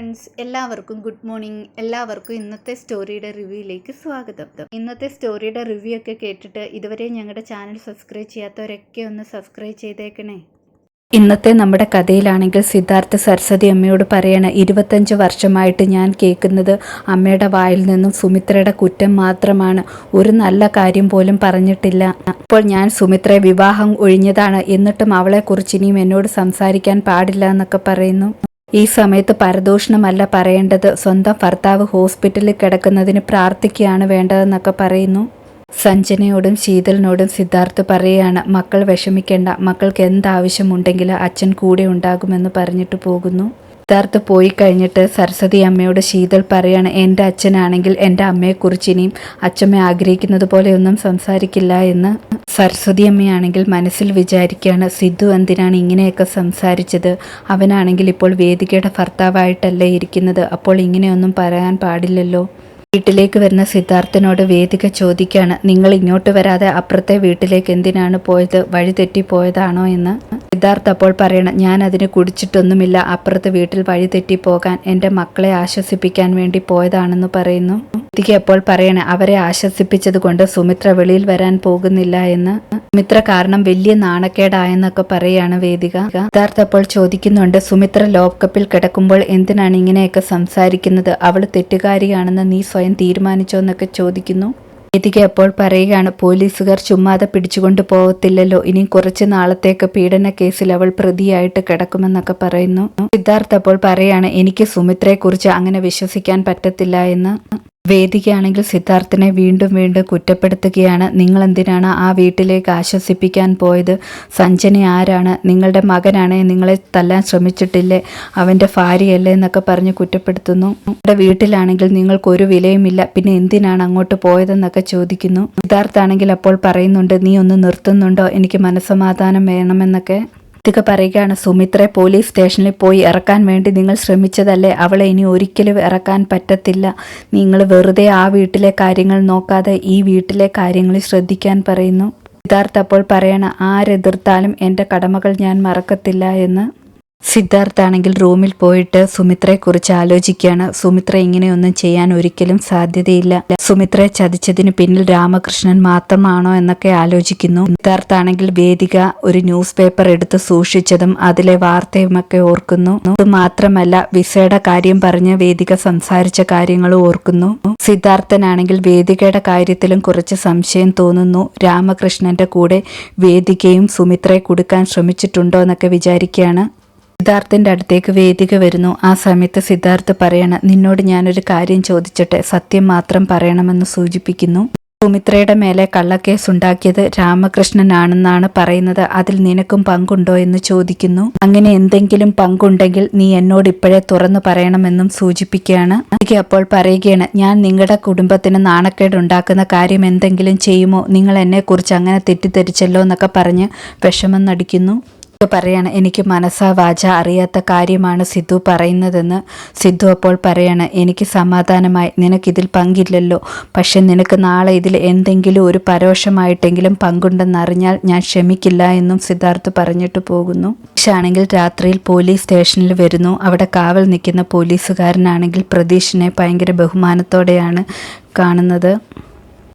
Friends എല്ലാവർക്കും good morning. എല്ലാവർക്കും ഇന്നത്തെ സ്റ്റോറിയുടെ റിവ്യൂയിലേക്ക് സ്വാഗതം. ഇന്നത്തെ സ്റ്റോറിയുടെ റിവ്യൂ ഒക്കെ കേട്ടിട്ട് ഇതുവരെ ഞങ്ങളുടെ ചാനൽ സബ്സ്ക്രൈബ് ചെയ്യാത്തവരൊക്കെ ഒന്ന് സബ്സ്ക്രൈബ് ചെയ്തേക്കണേ. ഇന്നത്തെ നമ്മുടെ കഥയിലാണെങ്കിൽ സിദ്ധാർത്ഥ സരസ്വതി അമ്മയോട് പറയണ ഇരുപത്തഞ്ച് വർഷമായിട്ട് ഞാൻ കേൾക്കുന്നത് അമ്മയുടെ വായിൽ നിന്നും സുമിത്രയുടെ കുറ്റം മാത്രമാണ്. ഒരു നല്ല കാര്യം പോലും പറഞ്ഞിട്ടില്ല. അപ്പോൾ ഞാൻ സുമിത്രയെ വിവാഹം ഒഴിഞ്ഞതാണ്. എന്നിട്ടും അവളെക്കുറിച്ച് ഇനിയും എന്നോട് സംസാരിക്കാൻ പാടില്ല എന്നൊക്കെ പറയുന്നു. ഈ സമയത്ത് പരദൂഷണമല്ല പറയേണ്ടത്. സ്വന്തം ഭർത്താവ് ഹോസ്പിറ്റലിൽ കിടക്കുന്നതിന് പ്രാർത്ഥിക്കുകയാണ് വേണ്ടതെന്നൊക്കെ പറയുന്നു. സഞ്ജനയോടും ശീതലിനോടും സിദ്ധാർത്ഥ് പറയുകയാണ് മക്കൾ വിഷമിക്കേണ്ട. മക്കൾക്ക് എന്താവശ്യമുണ്ടെങ്കിലും അച്ഛൻ കൂടെ ഉണ്ടാകുമെന്ന് പറഞ്ഞിട്ട് പോകുന്നു. സിദ്ധാർത്ഥ് പോയി കഴിഞ്ഞിട്ട് സരസ്വതി അമ്മയോട് ശീതൾ പറയാണ് എന്റെ അച്ഛനാണെങ്കിൽ എന്റെ അമ്മയെക്കുറിച്ച് ഇനിയും അച്ഛമ്മ ആഗ്രഹിക്കുന്നത് പോലെയൊന്നും സംസാരിക്കില്ല എന്ന്. സരസ്വതി അമ്മയാണെങ്കിൽ മനസ്സിൽ വിചാരിക്കുകയാണ് സിദ്ധു എന്തിനാണ് ഇങ്ങനെയൊക്കെ സംസാരിച്ചത്? അവനാണെങ്കിൽ ഇപ്പോൾ വേദികയുടെ ഭർത്താവായിട്ടല്ലേ ഇരിക്കുന്നത്. അപ്പോൾ ഇങ്ങനെയൊന്നും പറയാൻ പാടില്ലല്ലോ. വീട്ടിലേക്ക് വരുന്ന സിദ്ധാർത്ഥനോട് വേദിക ചോദിക്കുകയാണ് നിങ്ങൾ ഇങ്ങോട്ട് വരാതെ അപ്പുറത്തെ വീട്ടിലേക്ക് എന്തിനാണ് പോയത്? വഴി തെറ്റിപ്പോയതാണോ എന്ന്? സിദ്ധാർത്ഥ് അപ്പോൾ പറയണം ഞാൻ അതിന് കുടിച്ചിട്ടൊന്നുമില്ല. അപ്പുറത്തെ വീട്ടിൽ വഴി പോകാൻ എന്റെ മക്കളെ ആശ്വസിപ്പിക്കാൻ വേണ്ടി പോയതാണെന്ന് പറയുന്നു. വേദിക അപ്പോൾ പറയണേ അവരെ ആശ്വസിപ്പിച്ചത് കൊണ്ട് സുമിത്ര വെളിയിൽ വരാൻ പോകുന്നില്ല എന്ന്. സുമിത്ര കാരണം വലിയ നാണക്കേടായെന്നൊക്കെ പറയാണ് വേദിക. യഥാർത്ഥ അപ്പോൾ ചോദിക്കുന്നുണ്ട് സുമിത്ര ലോക്കപ്പിൽ കിടക്കുമ്പോൾ എന്തിനാണ് ഇങ്ങനെയൊക്കെ സംസാരിക്കുന്നത്? അവൾ തെറ്റുകാരിയാണെന്ന് നീ സ്വയം തീരുമാനിച്ചോ എന്നൊക്കെ ചോദിക്കുന്നു. വേദിക അപ്പോൾ പറയുകയാണ് പോലീസുകാർ ചുമ്മാതെ പിടിച്ചുകൊണ്ട് പോകത്തില്ലല്ലോ. ഇനി കുറച്ച് നാളത്തേക്ക് പീഡന കേസിൽ അവൾ പ്രതിയായിട്ട് കിടക്കുമെന്നൊക്കെ പറയുന്നു. സിദ്ധാർത്ഥ അപ്പോൾ പറയാണ് എനിക്ക് സുമിത്രയെക്കുറിച്ച് അങ്ങനെ വിശ്വസിക്കാൻ പറ്റത്തില്ല എന്ന്. വേദികയാണെങ്കിൽ സിദ്ധാർത്ഥിനെ വീണ്ടും വീണ്ടും കുറ്റപ്പെടുത്തുകയാണ്. നിങ്ങൾ എന്തിനാണ് ആ വീട്ടിലേക്ക് ആശ്വസിപ്പിക്കാൻ പോയത്? സഞ്ജന ആരാണ്? നിങ്ങളുടെ മകനാണ് നിങ്ങളെ തല്ലാൻ ശ്രമിച്ചിട്ടില്ലേ? അവന്റെ ഭാര്യയല്ലേ എന്നൊക്കെ പറഞ്ഞ് കുറ്റപ്പെടുത്തുന്നു. നിങ്ങളുടെ വീട്ടിലാണെങ്കിൽ നിങ്ങൾക്ക് ഒരു വിലയുമില്ല. പിന്നെ എന്തിനാണ് അങ്ങോട്ട് പോയതെന്നൊക്കെ ചോദിക്കുന്നു. സിദ്ധാർത്ഥാണെങ്കിൽ അപ്പോൾ പറയുന്നുണ്ട് നീ ഒന്ന് നിർത്തുന്നുണ്ടോ? എനിക്ക് മനസ്സമാധാനം വേണമെന്നൊക്കെ. ഇതൊക്കെ പറയുകയാണ് സുമിത്രയെ പോലീസ് സ്റ്റേഷനിൽ പോയി ഇറക്കാൻ വേണ്ടി നിങ്ങൾ ശ്രമിച്ചതല്ലേ? അവളെ ഇനി ഒരിക്കലും ഇറക്കാൻ പറ്റത്തില്ല. നിങ്ങൾ വെറുതെ ആ വീട്ടിലെ കാര്യങ്ങൾ നോക്കാതെ ഈ വീട്ടിലെ കാര്യങ്ങൾ ശ്രദ്ധിക്കാൻ പറയുന്നു. സിദ്ധാർത്ഥ അപ്പോൾ പറയണ ആരെതിർത്താലും എന്റെ കടമകൾ ഞാൻ മറക്കത്തില്ല എന്ന്. സിദ്ധാർത്ഥ് ആണെങ്കിൽ റൂമിൽ പോയിട്ട് സുമിത്രയെക്കുറിച്ച് ആലോചിക്കുകയാണ്. സുമിത്ര ഇങ്ങനെയൊന്നും ചെയ്യാൻ ഒരിക്കലും സാധ്യതയില്ല. സുമിത്രയെ ചതിച്ചതിന് പിന്നിൽ രാമകൃഷ്ണൻ മാത്രമാണോ എന്നൊക്കെ ആലോചിക്കുന്നു. സിദ്ധാർത്ഥ് ആണെങ്കിൽ വേദിക ഒരു ന്യൂസ് പേപ്പർ എടുത്ത് സൂക്ഷിച്ചതും അതിലെ വാർത്തയുമൊക്കെ ഓർക്കുന്നു. അത് മാത്രമല്ല വിസയുടെ കാര്യം പറഞ്ഞ് വേദിക സംസാരിച്ച കാര്യങ്ങളും ഓർക്കുന്നു. സിദ്ധാർത്ഥനാണെങ്കിൽ വേദികയുടെ കാര്യത്തിലും കുറച്ച് സംശയം തോന്നുന്നു. രാമകൃഷ്ണന്റെ കൂടെ വേദികയും സുമിത്രയെ കൊടുക്കാൻ ശ്രമിച്ചിട്ടുണ്ടോ എന്നൊക്കെ വിചാരിക്കുകയാണ്. സിദ്ധാർത്ഥിന്റെ അടുത്തേക്ക് വേദിക വരുന്നു. ആ സമയത്ത് സിദ്ധാർത്ഥ് പറയണ നിന്നോട് ഞാനൊരു കാര്യം ചോദിച്ചിട്ട്. സത്യം മാത്രം പറയണമെന്ന് സൂചിപ്പിക്കുന്നു. സുമിത്രയുടെ മേലെ കള്ളക്കേസ് ഉണ്ടാക്കിയത് രാമകൃഷ്ണനാണെന്നാണ് പറയുന്നത്. അതിൽ നിനക്കും പങ്കുണ്ടോ എന്ന് ചോദിക്കുന്നു. അങ്ങനെ എന്തെങ്കിലും പങ്കുണ്ടെങ്കിൽ നീ എന്നോട് ഇപ്പോഴേ തുറന്നു പറയണമെന്നും സൂചിപ്പിക്കുകയാണ്. എനിക്ക് അപ്പോൾ പറയുകയാണ് ഞാൻ നിങ്ങളുടെ കുടുംബത്തിന് നാണക്കേട് ഉണ്ടാക്കുന്ന കാര്യം എന്തെങ്കിലും ചെയ്യുമോ? നിങ്ങൾ എന്നെക്കുറിച്ച് അങ്ങനെ തെറ്റിദ്ധരിച്ചല്ലോ എന്നൊക്കെ പറഞ്ഞ് വിഷമം നടിക്കുന്നു. പറയാണ്. എനിക്ക് മനസ്സാ വാച അറിയാത്ത കാര്യമാണ് സിദ്ധു പറയുന്നതെന്ന് സിദ്ധു അപ്പോൾ പറയാണ്. എനിക്ക് സമാധാനമായി നിനക്കിതിൽ പങ്കില്ലല്ലോ. പക്ഷെ നിനക്ക് നാളെ ഇതിൽ എന്തെങ്കിലും ഒരു പരോക്ഷമായിട്ടെങ്കിലും പങ്കുണ്ടെന്നറിഞ്ഞാൽ ഞാൻ ക്ഷമിക്കില്ല എന്നും സിദ്ധാർത്ഥ് പറഞ്ഞിട്ട് പോകുന്നു. ആണെങ്കിൽ രാത്രിയിൽ പോലീസ് സ്റ്റേഷനിൽ വരുന്നു. അവിടെ കാവൽ നിൽക്കുന്ന പോലീസുകാരനാണെങ്കിൽ പ്രതീഷിനെ ഭയങ്കര ബഹുമാനത്തോടെയാണ് കാണുന്നത്.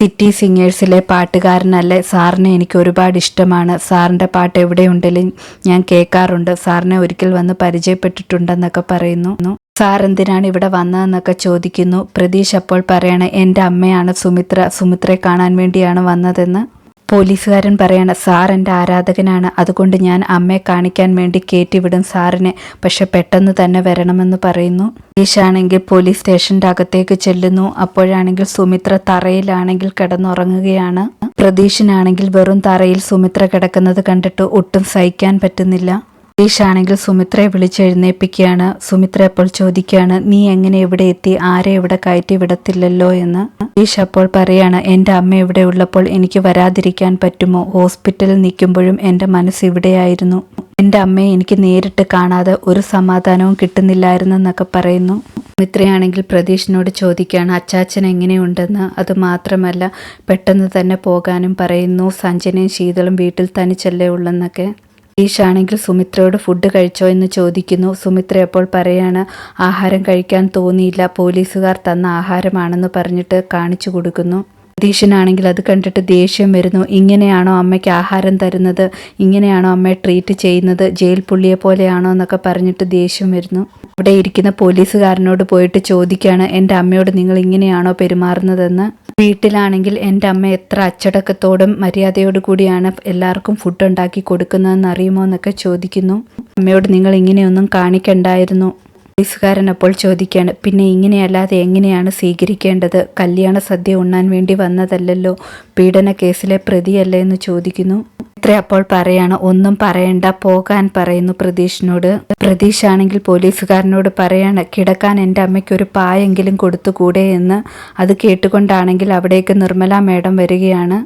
സിറ്റി സിംഗേഴ്സിലെ പാട്ടുകാരനല്ലേ? സാറിനെ എനിക്ക് ഒരുപാട് ഇഷ്ടമാണ്. സാറിന്റെ പാട്ട് എവിടെയുണ്ടെങ്കിലും ഞാൻ കേൾക്കാറുണ്ട്. സാറിനെ ഒരിക്കൽ വന്ന് പരിചയപ്പെട്ടിട്ടുണ്ടെന്നൊക്കെ പറയുന്നു. സാർ എന്തിനാണ് ഇവിടെ വന്നതെന്നൊക്കെ ചോദിക്കുന്നു. പ്രതീഷ് അപ്പോൾ പറയണേ എന്റെ അമ്മയാണ് സുമിത്ര. സുമിത്രയെ കാണാൻ വേണ്ടിയാണ് വന്നതെന്ന്. പോലീസുകാരൻ പറയാണ് സാർ എന്റെ ആരാധകനാണ്. അതുകൊണ്ട് ഞാൻ അമ്മയെ കാണിക്കാൻ വേണ്ടി കയറ്റിവിടും സാറിനെ. പക്ഷെ പെട്ടെന്ന് തന്നെ വരണമെന്ന് പറയുന്നു. ഈശാണെങ്കിൽ പോലീസ് സ്റ്റേഷന്റെ അകത്തേക്ക് ചെല്ലുന്നു. അപ്പോഴാണെങ്കിൽ സുമിത്ര തറയിലാണെങ്കിൽ കിടന്നുറങ്ങുകയാണ്. പ്രതീഷിനാണെങ്കിൽ വെറും തറയിൽ സുമിത്ര കിടക്കുന്നത് കണ്ടിട്ട് ഒട്ടും സഹിക്കാൻ പറ്റുന്നില്ല. ആണെങ്കിൽ സുമിത്രയെ വിളിച്ചെഴുന്നേൽപ്പിക്കുകയാണ്. സുമിത്ര അപ്പോൾ ചോദിക്കുകയാണ് നീ എങ്ങനെ ഇവിടെ എത്തി? ആരെ ഇവിടെ കയറ്റി വിടത്തില്ലല്ലോ? എന്ന്. സതീഷ് അപ്പോൾ പറയാണ് എന്റെ അമ്മ ഇവിടെ ഉള്ളപ്പോൾ എനിക്ക് വരാതിരിക്കാൻ പറ്റുമോ? ഹോസ്പിറ്റലിൽ നിൽക്കുമ്പോഴും എന്റെ മനസ്സ് ഇവിടെയായിരുന്നു. എന്റെ അമ്മയെ എനിക്ക് നേരിട്ട് കാണാതെ ഒരു സമാധാനവും കിട്ടുന്നില്ലായിരുന്നെന്നൊക്കെ പറയുന്നു. സുമിത്രയാണെങ്കിൽ പ്രതീഷിനോട് ചോദിക്കുകയാണ് അച്ചാച്ചൻ എങ്ങനെയുണ്ടെന്ന്? അത് മാത്രമല്ല പെട്ടെന്ന് തന്നെ പോകാനും പറയുന്നു. സഞ്ജനയും ശീതളും വീട്ടിൽ തനിച്ചല്ലേ ഉള്ളെന്നൊക്കെ. ഈശ് ആണെങ്കിൽ സുമിത്രയോട് ഫുഡ് കഴിച്ചോ എന്ന് ചോദിക്കുന്നു. സുമിത്ര അപ്പോൾ പറയാണ് ആഹാരം കഴിക്കാൻ തോന്നിയില്ല. പോലീസുകാർ തന്ന ആഹാരമാണെന്ന് പറഞ്ഞിട്ട് കാണിച്ചു കൊടുക്കുന്നു. പ്രതീക്ഷനാണെങ്കിൽ അത് കണ്ടിട്ട് ദേഷ്യം വരുന്നു. ഇങ്ങനെയാണോ അമ്മയ്ക്ക് ആഹാരം തരുന്നത്? ഇങ്ങനെയാണോ അമ്മയെ ട്രീറ്റ് ചെയ്യുന്നത്? ജയിൽ പുള്ളിയെ പോലെയാണോ എന്നൊക്കെ പറഞ്ഞിട്ട് ദേഷ്യം വരുന്നു. അവിടെ ഇരിക്കുന്ന പോലീസുകാരനോട് പോയിട്ട് ചോദിക്കുകയാണ് എന്റെ അമ്മയോട് നിങ്ങൾ ഇങ്ങനെയാണോ പെരുമാറുന്നതെന്ന്? വീട്ടിലാണെങ്കിൽ എന്റെ അമ്മ എത്ര അച്ചടക്കത്തോടും മര്യാദയോടു കൂടിയാണ് എല്ലാവർക്കും ഫുഡ് ഉണ്ടാക്കി കൊടുക്കുന്നതെന്ന് അറിയുമോ എന്നൊക്കെ ചോദിക്കുന്നു. അമ്മയോട് നിങ്ങൾ ഇങ്ങനെയൊന്നും കാണിക്കണ്ടായിരുന്നു. പോലീസുകാരൻ അപ്പോൾ ചോദിക്കുകയാണ് പിന്നെ ഇങ്ങനെയല്ലാതെ എങ്ങനെയാണ് സ്വീകരിക്കേണ്ടത്? കല്യാണ സദ്യ ഉണ്ണാൻ വേണ്ടി വന്നതല്ലല്ലോ പീഡന കേസിലെ പ്രതിയല്ലേ? എന്ന് ചോദിക്കുന്നു. ഇത്ര അപ്പോൾ പറയാണ്. ഒന്നും പറയണ്ട പോകാൻ പറയുന്നു പ്രതീഷിനോട്. പ്രതീഷ് ആണെങ്കിൽ പോലീസുകാരനോട് പറയാണ് കിടക്കാൻ എന്റെ അമ്മയ്ക്ക് ഒരു പായെങ്കിലും കൊടുത്തുകൂടെ എന്ന്. അത് കേട്ടുകൊണ്ടാണെങ്കിൽ അവിടേക്ക് നിർമ്മല മേഡം വരികയാണ്.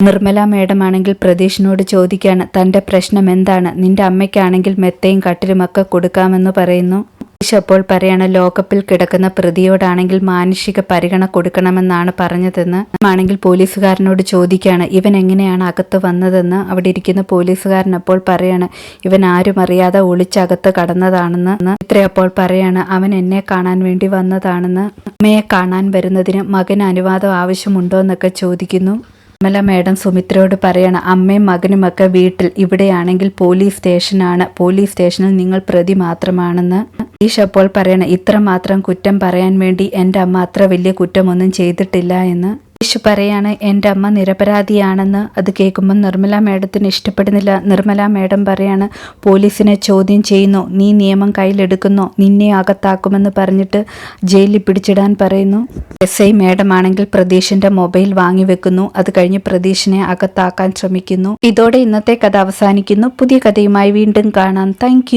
നിർമ്മല മേഡം ആണെങ്കിൽ പ്രതീഷിനോട് ചോദിക്കുകയാണ് തന്റെ പ്രശ്നം എന്താണ്? നിന്റെ അമ്മയ്ക്കാണെങ്കിൽ മെത്തയും കട്ടിലുമൊക്കെ കൊടുക്കാമെന്ന് പറയുന്നു. പ്രതീഷ് അപ്പോൾ പറയാണ് ലോകപ്പിൽ കിടക്കുന്ന പ്രതിയോടാണെങ്കിൽ മാനുഷിക പരിഗണ കൊടുക്കണമെന്നാണ് പറഞ്ഞതെന്ന്. ആണെങ്കിൽ പോലീസുകാരനോട് ചോദിക്കുകയാണ് ഇവൻ എങ്ങനെയാണ് അകത്ത് വന്നതെന്ന്? അവിടെ ഇരിക്കുന്ന പോലീസുകാരൻ അപ്പോൾ പറയാണ് ഇവൻ ആരും അറിയാതെ ഒളിച്ചകത്ത് കടന്നതാണെന്ന്. ഇത്ര അപ്പോൾ പറയാണ് അവൻ എന്നെ കാണാൻ വേണ്ടി വന്നതാണെന്ന്. അമ്മയെ കാണാൻ വരുന്നതിന് മകൻ അനുവാദം ആവശ്യമുണ്ടോ എന്നൊക്കെ ചോദിക്കുന്നു. നിർമ്മല മേഡം സുമിത്രയോട് പറയണം അമ്മയും മകനുമൊക്കെ വീട്ടിൽ ഇവിടെയാണെങ്കിൽ പോലീസ് സ്റ്റേഷനാണ്. പോലീസ് സ്റ്റേഷനിൽ നിങ്ങൾ പ്രതി മാത്രമാണെന്ന് ഈഷ് അപ്പോൾ പറയണം ഇത്ര മാത്രം കുറ്റം പറയാൻ വേണ്ടി എന്റെ അമ്മ അത്ര വലിയ കുറ്റമൊന്നും ചെയ്തിട്ടില്ല എന്ന്. ഈശു പറയാണ് എന്റെ അമ്മ നിരപരാധിയാണെന്ന് അത് കേൾക്കുമ്പോൾ നിർമ്മല മേഡത്തിന് ഇഷ്ടപ്പെടുന്നില്ല. നിർമ്മല മേഡം പറയാണ് പോലീസിനെ ചോദ്യം ചെയ്യുന്നു. നീ നിയമം കയ്യിലെടുക്കുന്നോ. നിന്നെ അകത്താക്കുമെന്ന് പറഞ്ഞിട്ട് ജയിലിൽ പിടിച്ചിടാൻ പറയുന്നു. എസ് ഐ മേഡം ആണെങ്കിൽ പ്രതീഷിന്റെ മൊബൈൽ വാങ്ങി വെക്കുന്നു. അത് കഴിഞ്ഞ് പ്രതീഷിനെ അകത്താക്കാൻ ശ്രമിക്കുന്നു. ഇതോടെ ഇന്നത്തെ കഥ അവസാനിക്കുന്നു. പുതിയ കഥയുമായി വീണ്ടും കാണാം. താങ്ക്